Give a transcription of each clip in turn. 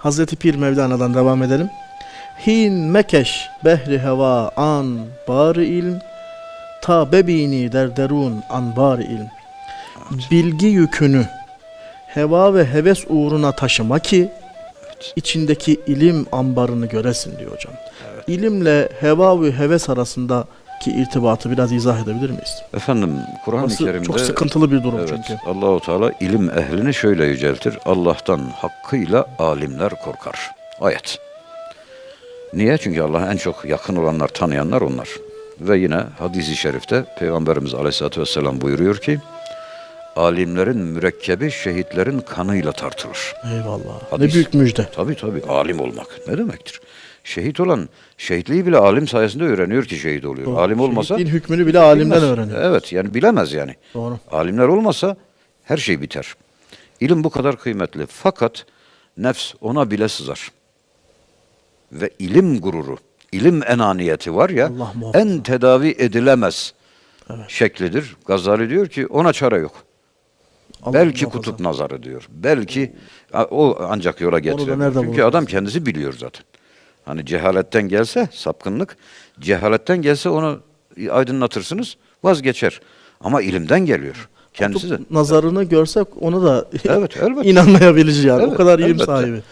Hazreti Pir Mevlana'dan devam edelim. Hin mekeş behri heva an bari ilm ta bebini der derun an bari ilm. Bilgi yükünü heva ve heves uğruna taşıma ki içindeki ilim ambarını göresin diyor hocam. İlimle heva ve heves arasındaki irtibatı biraz izah edebilir miyiz? Efendim Kur'an-ı Kerim'de çok sıkıntılı bir durum evet, çünkü. Allahu Teala ilim ehlini şöyle yüceltir. Allah'tan hakkıyla alimler korkar. Ayet. Niye? Çünkü Allah'a en çok yakın olanlar, tanıyanlar onlar. Ve yine hadisi şerifte Peygamberimiz Aleyhisselatü Vesselam buyuruyor ki alimlerin mürekkebi şehitlerin kanıyla tartılır. Eyvallah. Ne Hadis. büyük müjde. Tabii tabii alim olmak ne demektir? Şehit olan şehitliği bile alim sayesinde öğreniyor ki şehit oluyor. Doğru. Alim olmasa Şehitliğin hükmünü bile alimden bilmez. öğreniyor. Evet yani bilemez yani. Doğru. Alimler olmasa her şey biter. İlim bu kadar kıymetli. Fakat nefs ona bile sızar. Ve ilim gururu, ilim enaniyeti var ya en tedavi edilemez şeklidir. Gazali diyor ki ona çare yok. Allah Belki muhafaza. kutup nazarı diyor. Belki o ancak yola getirir. Çünkü adam kendisi biliyor zaten. Hani cehaletten gelse sapkınlık, cehaletten gelse onu aydınlatırsınız, vazgeçer. Ama ilimden geliyor. Kendisi de. Nazarını görsek onu da Evet, elbette. inanmayabiliriz yani. o Evet, kadar ilim elbette. sahibi.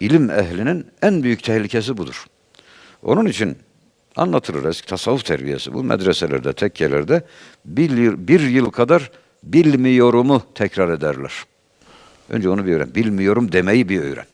İlim ehlinin en büyük tehlikesi budur. Onun için anlatılır eski tasavvuf terbiyesi. Bu medreselerde, tekkelerde bir yıl, bir yıl kadar bilmiyorumu tekrar ederler. Önce onu bir öğren. Bilmiyorum demeyi bir öğren.